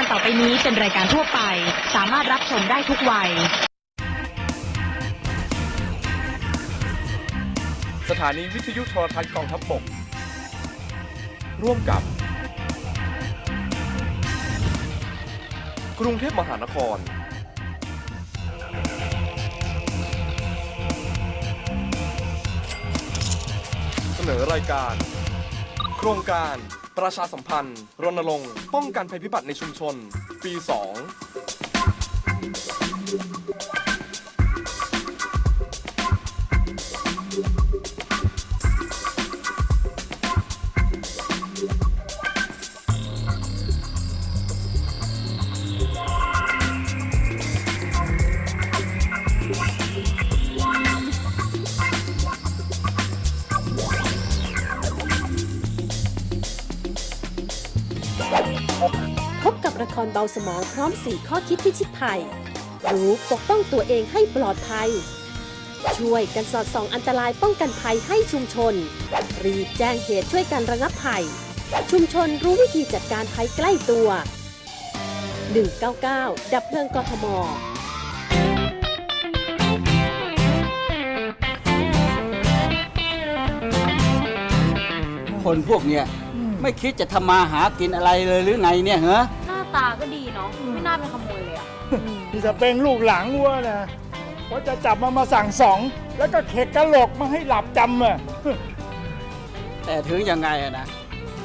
การต่อไปนี้เป็นรายการทั่วไป สามารถรับชมได้ทุกวัย สถานีวิทยุโทรทัศน์กองทัพบก ร่วมกับ กรุงเทพมหานคร เสนอรายการ โครงการ ประชาสัมพันธ์ รณรงค์ ป้องกันภัยพิบัติในชุมชน ปี 2 รเบาสมองพร้อม 4 ข้อคิดพิชิตภัย รู้ปกป้องตัวเองให้ปลอดภัย ช่วยกันสอดส่องอันตรายป้องกันภัยให้ชุมชน รีบแจ้งเหตุช่วยกันระงับภัย ชุมชนรู้วิธีจัดการภัยใกล้ตัว 199 ดับเพลิงกทมคนพวกเนี้ยไม่คิดจะทำมาหากินอะไรเลยหรือไงเนี่ยเหรอ ตาก็ดีเนาะไม่น่าเป็นขโมยเลยอะที่จะเป็นลูกหลังวัวนะว่าจะจับมามาสั่งสอง แล้วก็เข็กกระโหลกมาให้หลับจำอะแต่ถึงยังไงอะนะ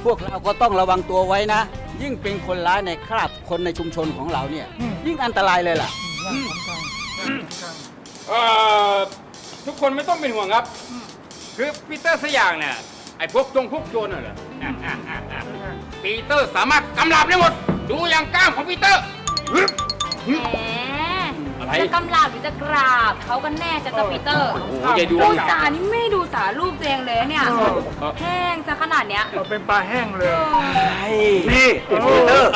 พวกเราก็ต้องระวังตัวไว้นะ ยิ่งเป็นคนร้ายในคราบคนในชุมชนของเราเนี่ยอืมยิ่งอันตรายเลยล่ะ เอ่อทุกคนไม่ต้องเป็นห่วงครับ คือปีเตอร์สกอย่างเนี่ยไอ้พวกจงพวกโจรน่ะเหรออะอะอะอะปีเตอร์สามารถกำลับได้หมด ดูอย่างกล้ามของปีเตอร์ฮึบ แหมอะไรจะกำลาบหรือจะกราบเขากันแน่จะตะปีเตอร์โอ้โหอย่าดูพูดกาจานี่ไม่ดูสารรูปตัวเองเลยเนี่ยแห้งซะขนาดเนี้ยเราเป็นปลาแห้งเลย นี่ปีเตอร์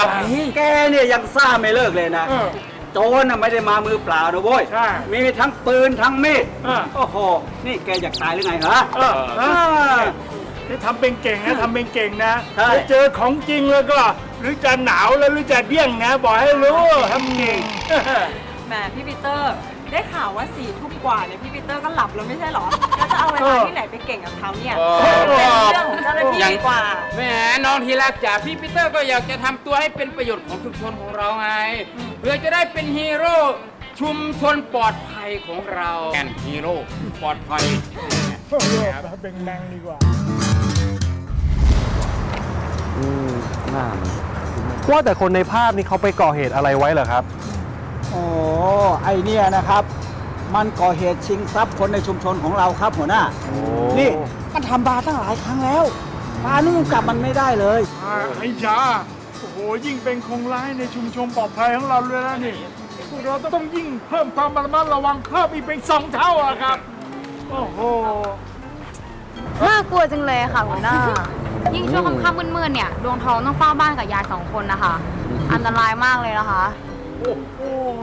แกเนี่ยยังซ่าไม่เลิกเลยนะ เออ โจรน่ะไม่ได้มามือเปล่านะเว้ย ใช่มีทั้งปืนทั้งมีดอ่า โอ้โห นี่แกอยากตายหรือไงฮะเออเอนะอนี่ทำเป็นเก่งนะทำเป็นเก่งนะใช่ไปเจอของจริงแล้วก็ หรือจะหนาวแล้วหรือจะเดี้ยงนะบอกให้รู้ทำเก่งแหมพี่ปีเตอร์ ได้ข่าวว่าสี่ทุ่มกว่าเนี่ยพี่ปีเตอร์ก็หลับแล้วไม่ใช่เหรอ แล้วจะเอาเวลาที่ไหนไปเก่งกับเขาเนี่ยเอเป็นอเรื่องของเจ้าหน้าที่ดีกว่า แหมน้องทีรักจ๋าพี่ปีเตอร์ก็อยากจะทำตัวให้เป็นประโยชน์ของชุมชนของเราไงเพื่อจะได้เป็นฮีโร่ชุมชนปลอดภัยของเราแอนฮีโร่ปลอดภัยโอ้โหเป็นแมงดีกว่า ว่าแต่คนในภาพนี้เขาไปก่อเหตุอะไรไว้เหรอครับ โอ้ไอเนี่ยนะครับ มันก่อเหตุชิงทรัพย์คนในชุมชนของเราครับหัวหน้า นี่มันทำบาตั้งหลายครั้งแล้วปานี่ยังจับมันไม่ได้เลยอ่าไอ้ยาโอ้โหยิ่งเป็นคงร้ายในชุมชนปลอดภัยของเราเลยนะนี่พวกเราต้องยิ่งเพิ่มความระมัดระวังเพิ่มอีกเป็นสองเท่าอะครับ โอ้โห น่ากลัวจังเลยค่ะหัวหน้า ยิ่งช่วงค่ำๆมืดๆเนี่ย ดวงทองต้องเฝ้าบ้านกับยายสองคนนะคะ อันตรายมากเลยนะคะ โอ้โห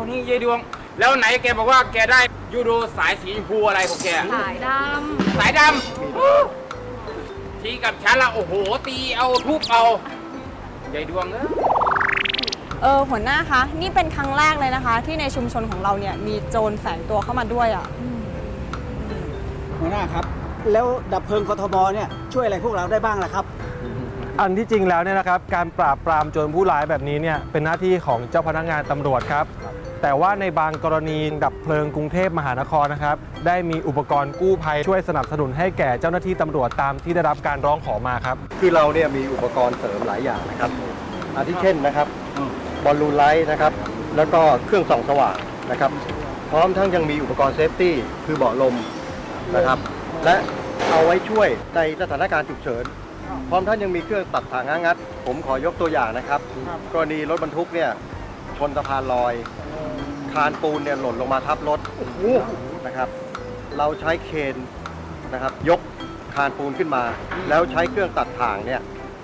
นี่ยายดวง แล้วไหนแกบอกว่าแกได้ยูโดสายสีชมพูอะไรของแก สายดสายดำทีกับฉันละโอ้โห ตีเอาทุบเอายายดวงเอ้ย เออหัวหน้าคะนี่เป็นครั้งแรกเลยนะคะ ที่ในชุมชนของเราเนี่ยมีโจรแฝงตัวเข้ามาด้วยอะหัวหน้าครับ แล้วดับเพลิงกทมเนี่ยช่วยอะไรพวกเราได้บ้างล่ะครับ อันที่จริงแล้วเนี่ยนะครับการปราบปรามโจรผู้ร้ายแบบนี้เนี่ยเป็นหน้าที่ของเจ้าพนักงานตำรวจครับ แต่ว่าในบางกรณีดับเพลิงกรุงเทพมหานครนะครับได้มีอุปกรณ์กู้ภัยช่วยสนับสนุนให้แก่เจ้าหน้าที่ตำรวจตามที่ได้รับการร้องขอมาครับ คือเราเนี่ยมีอุปกรณ์เสริมหลายอย่างนะครับอาทิเช่นนะครับบอลลูนไลท์นะครับแล้วก็เครื่องส่องสว่างนะครับ พร้อมทั้งยังมีอุปกรณ์เซฟตี้คือเบาะลมนะครับ และเอาไว้ช่วยในสถานการณ์ฉุกเฉิน พร้อมทั้งยังมีเครื่องตัดทางง้างัด ผมขอยกตัวอย่างนะครับ กรณีรถบรรทุกเนี่ยชนสะพานลอย คานปูนเนี่ยหล่นลงมาทับรถนะครับ เราใช้เคนนะครับ ยกคานปูนขึ้นมา แล้วใช้เครื่องตัดถ่างเนี่ย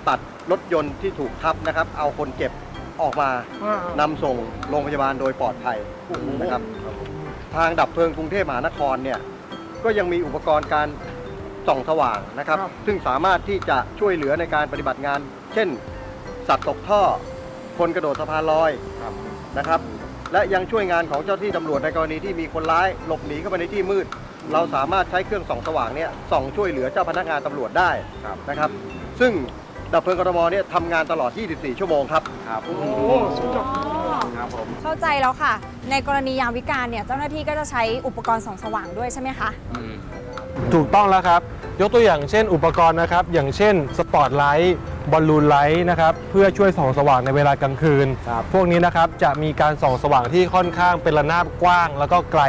ตัดรถยนต์ที่ถูกทับนะครับ เอาคนเจ็บออกมาอ่านำส่งโรงพยาบาลโดยปลอดภัยนะครับ ทางดับเพลิงกรุงเทพมหานครเนี่ยก็ยังมีอุปกรณ์การ ส่องสว่างนะครับ ซึ่งสามารถที่จะช่วยเหลือในการปฏิบัติงาน เช่น สัตว์ตกท่อคคนกระโดดสะพานลอยนะครับ และยังช่วยงานของเจ้าที่ตำรวจในกรณีที่มีคนร้ายหลบหนีเข้าไปในที่มืด เราสามารถใช้เครื่องส่องสว่างเนี่ยส่องช่วยเหลือเจ้าพนักงานตำรวจได้นะครับ ซึ่งดับเพลิงกทมเนี่ยทำงานตลอด 24 ชั่วโมงครับโอ้สุดยอดเข้าใจแล้วค่ะ ในกรณียามวิการเนี่ยเจ้าหน้าที่ก็จะใช้อุปกรณ์ส่องสว่างด้วยใช่ไหมคะ ถูกต้องแล้วครับ ยกตัวอย่างเช่นอุปกรณ์นะครับ อย่างเช่นสปอตไลท์บอลลูนไลท์นะครับเพื่อช่วยส่องสว่างในเวลากลางคืนพวกนี้นะครับจะมีการส่องสว่างที่ค่อนข้างเป็นระนาบกว้าง แล้วก็ไกล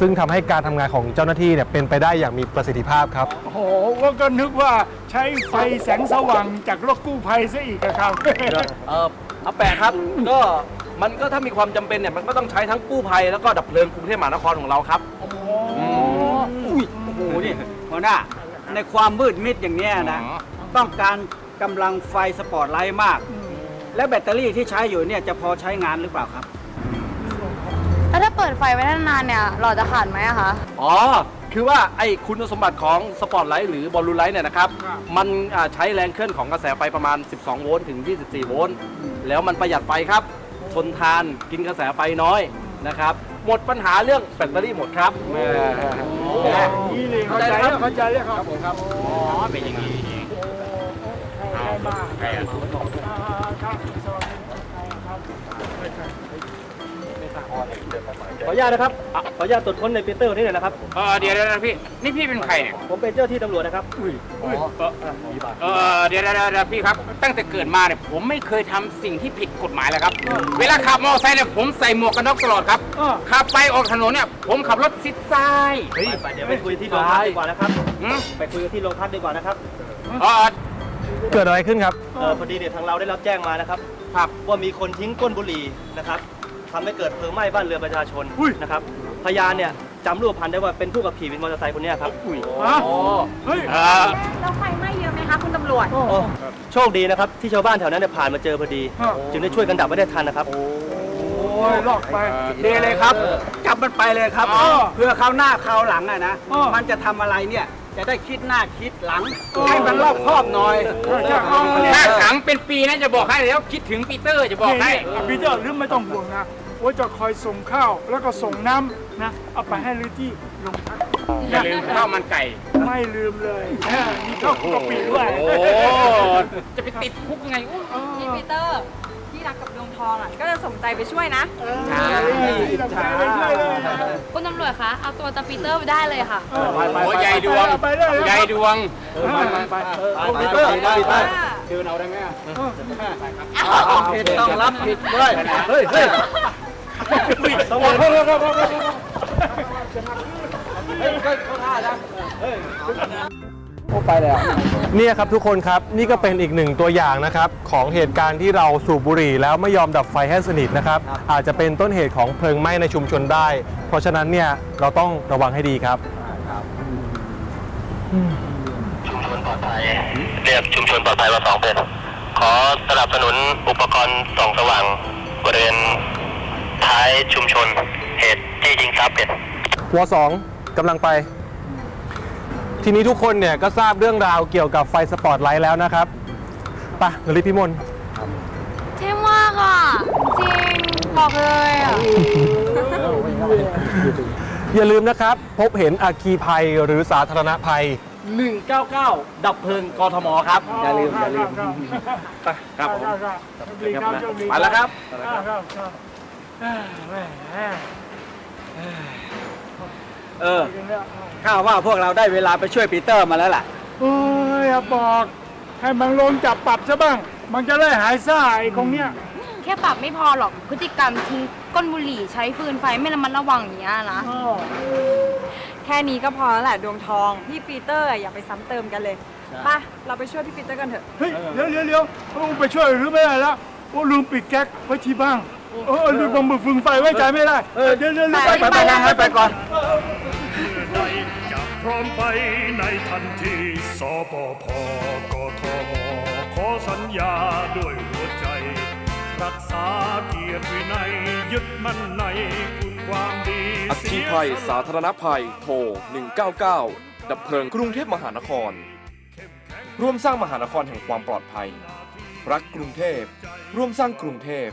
ซึ่งทำให้การทำงานของเจ้าหน้าที่เนี่ยเป็นไปได้อย่างมีประสิทธิภาพครับ โอ้โหว่าก็นึกว่าใช้ไฟแสงสว่างจากรถกู้ภัยซะอีกอะครับ เอออาแปะครับ ก็มันก็ถ้ามีความจำเป็นเนี่ยมันก็ต้องใช้ทั้งกู้ภัยแล้วก็ดับเพลิงกรุงเทพมหานครของเราครับอุ้ยโอ้โหนี่ หัวหน้า ในความมืดมิดอย่างเนี้ยนะต้องการกำลังไฟสปอตไลท์มาก และแบตเตอรี่ที่ใช้อยู่เนี่ยจะพอใช้งานหรือเปล่าครับ แล้วถ้าเปิดไฟไว้นานๆเนี่ยหลอดจะขาดไหมอะคะ อ๋อ คือว่าไอ้คุณสมบัติของสปอตไลท์หรือบอลลูนไลท์เนี่ยนะครับมันอ่าใช้แรงเคลื่อนของกระแสไฟประมาณ 12 โวลต์ถึง 24 โวลต์ แล้วมันประหยัดไฟครับ ทนทานกินกระแสไฟน้อยนะครับ หมดปัญหาเรื่องแบตเตอรี่หมดครับแหมนี่เลยเข้าใจแล้วเข้าใจแล้วครับอ๋อเป็นอย่างนี้เองใช่มากใครอะ อนุญาตนะครับอะขออนุญาตตรวจค้นในปีเตอร์นี่หน่อยนะครับ เออเดี๋ยวเดี๋ยวพี่ นี่พี่เป็นใครเนี่ย ผมเป็นเจ้าที่ตำรวจนะครับเออเดี๋ยวเดี๋ยวเดี๋ยวพี่ครับ ตั้งแต่เกิดมาเนี่ยผมไม่เคยทำสิ่งที่ผิดกฎหมายเลยครับ เวลาขับมอเตอร์ไซค์เนี่ยผมใส่หมวกกันน็อกตลอดครับขับไปออกถนนเนี่ยผมขับรถซิดซ้ายเฮ้ยเดี๋ยวไปคุยที่โรงพักดีกว่านะครับหืมไปคุยกันที่โรงพักดีกว่านะครับ เออเกิดอะไรขึ้นครับ เออพอดีเนี่ยทางเราได้รับแจ้งมานะครับ ครับ ว่ามีคนทิ้งก้นบุหรี่นะครับ ทำให้เกิดเพลิงไหม้บ้านเรือนประชาชนนะครับพยานเนี่ยจำรูปพันธ์ได้ว่าเป็นผู้ขับขี่วินมอเตอร์ไซค์คนเนี้ยครับฮะเฮ้ยเออแล้วไฟไหม้เยอะไหมคะคุณตำรวจ โอ้โชคดีนะครับ ที่ชาวบ้านแถวนั้นเนี่ยผ่านมาเจอพอดี ฮะ จึงได้ช่วยกันดับไว้ได้ทันนะครับ โอ้ยลอกไป ดีเลยครับ จับมันไปเลยครับอ้อเพื่อคราวหน้าคราวหลังอะนะอ้อมันจะทำอะไรเนี่ย จะได้คิดหน้าคิดหลังให้มันรอบคอบหน่อยถ้าขังเป็นปีนะจะบอกให้แล้วคิดถึงปีเตอร์จะบอกให้นี่ปีเตอร์ลืมไม่ต้องห่วงนะว่าจะคอยส่งข้าวแล้วก็ส่งน้ำนะเอาไปให้ลือที่โรงพักอย่าลืมข้าวมันไก่ ไม่ลืมเลยมีข้าวกะปิด้วยโอ้จะไปติดคุกยังไงอู้พี่ปีเตอร์ ที่รักกับดวงทองอะก็จะสนใจไปช่วยนะ ใช่ใช่เลยใช่เลยคุณตำรวจคะเอาตัวตาปีเตอร์ไปได้เลยค่ะโอ้ยายดวงไปเลยยายดวงไปไปไปปีเตอร์ปีเตอร์ปีเตอร์เดินเอาได้ไหมผิดต้องรับผิดด้วยเฮ้ยเฮ้ยต้องรับเนี่ยครับทุกคนครับนี่ก็เป็นอีกหนึ่งตัวอย่างนะครับของเหตุการณ์ที่เราสูบบุหรี่แล้วไม่ยอมดับไฟให้สนิทนะครับ อาจจะเป็นต้นเหตุของเพลิงไหม้ในชุมชนได้ เพราะฉะนั้นเนี่ยเราต้องระวังให้ดีครับเรียกชุมชนปลอดภัยมาสองเป็น ขอสนับสนุนอุปกรณ์ส่องสว่างบริเวณท้ายชุมชนเหตุที่ยิงทรัพย์เป็นวสองกำลังไป ทีนี้ทุกคนเนี่ยก็ทราบเรื่องราวเกี่ยวกับไฟสปอตไลท์แล้วนะครับไปะนริพิมลเท่มากอะ จริง บอกเลยอะ อย่าลืมนะครับ พบเห็นอัคคีภัยหรือสาธารณภัย 199 ดับเพลิงกทมครับ อย่าลืม อย่าลืมไปครับผมดีครับโชคดีไปแล้วครับครับครับครับแหมเออ ข้าว่าพวกเราได้เวลาไปช่วยปีเตอร์มาแล้วล่ะโอ้ยอย่าบอกให้มันลงจับปรับซะบ้าง มันจะได้หายซ่าไอ้ของเนี้ยแค่ปรับไม่พอหรอกพฤติกรรมทิ้งก้นบุหรี่ใช้ฟืนไฟไม่ระมัดระวังอย่างเงี้ยนะแค่นี้ก็พอแล้วแหละดวงทอง พี่ปีเตอร์อย่าไปซ้ำเติมกันเลยไปเราไปช่วยพี่ปีเตอร์กันเถอะ เฮ้ยเดี๋ยวเดี๋ยวเดี๋ยวโอ้ไปช่วยหรือไม่ได้แล้วโอ้ลืมปิดแก๊สไว้ที่บ้างเออลืมบอมมือฟึงไฟไว้ใจไม่ได้เออเดี๋ยวเดี๋ยวเดี๋ยวไปไปไปไปไปไปไปก่อนจะพ ร้อมไปในทันทีสปพกทมขอสัญญาด้วยหัวใจ รักษาเกียรติวินัยยึดมั่นในคุณความดีอัคคีภัยสาธารณภัย โทร 199 ดับเพลิงกรุงเทพมหานคร ร่วมสร้างมหานครแห่งความปลอดภัย รักกรุงเทพ ร่วมสร้างกรุงเทพ